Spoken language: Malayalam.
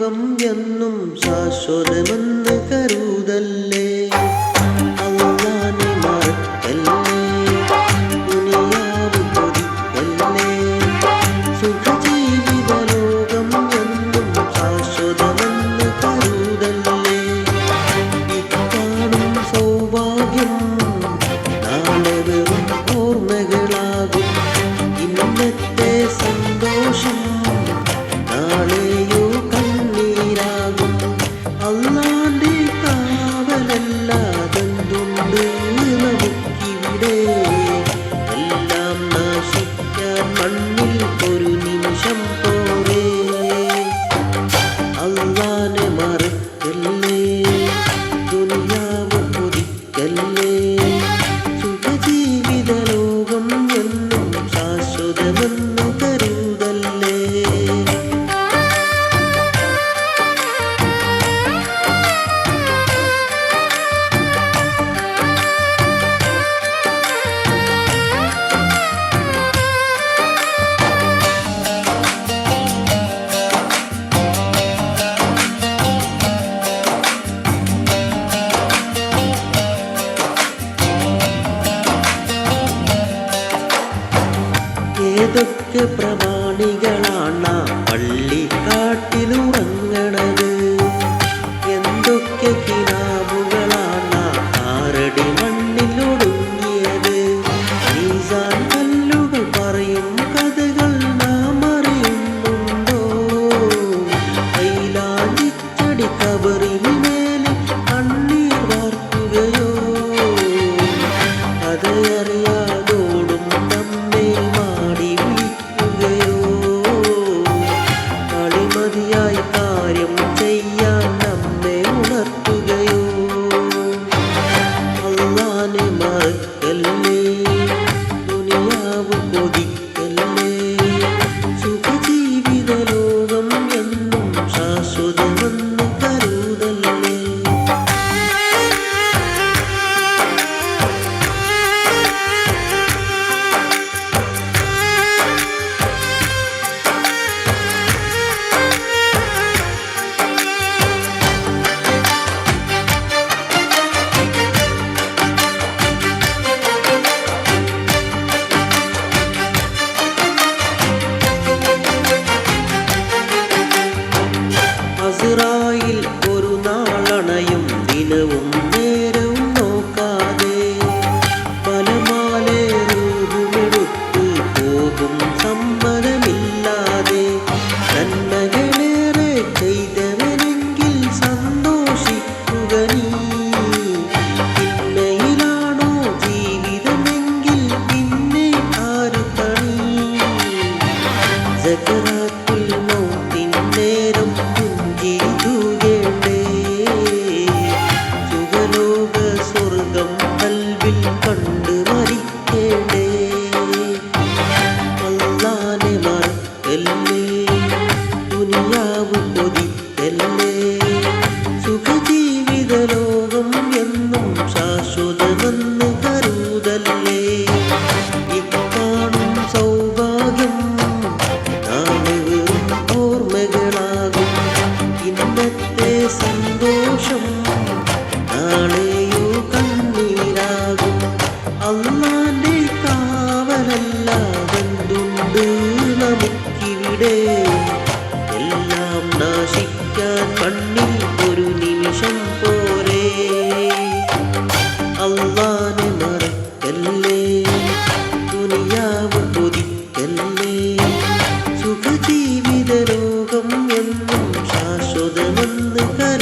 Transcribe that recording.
ലോകം എന്നും ശാശ്വതമെന്ന് você. நான் దునియావు కొది കണ്ണീരിൽ ഒരു നാളണയും ദിനവും നേരവും നോക്കാതെ പലമാലെ രൂപമെടുത്ത് പോകും സമ്മതമേ സൗഭാഗ്യം ഓർമ്മകളാകും. ഇന്നത്തെ സന്തോഷം സോദമന്ന് കര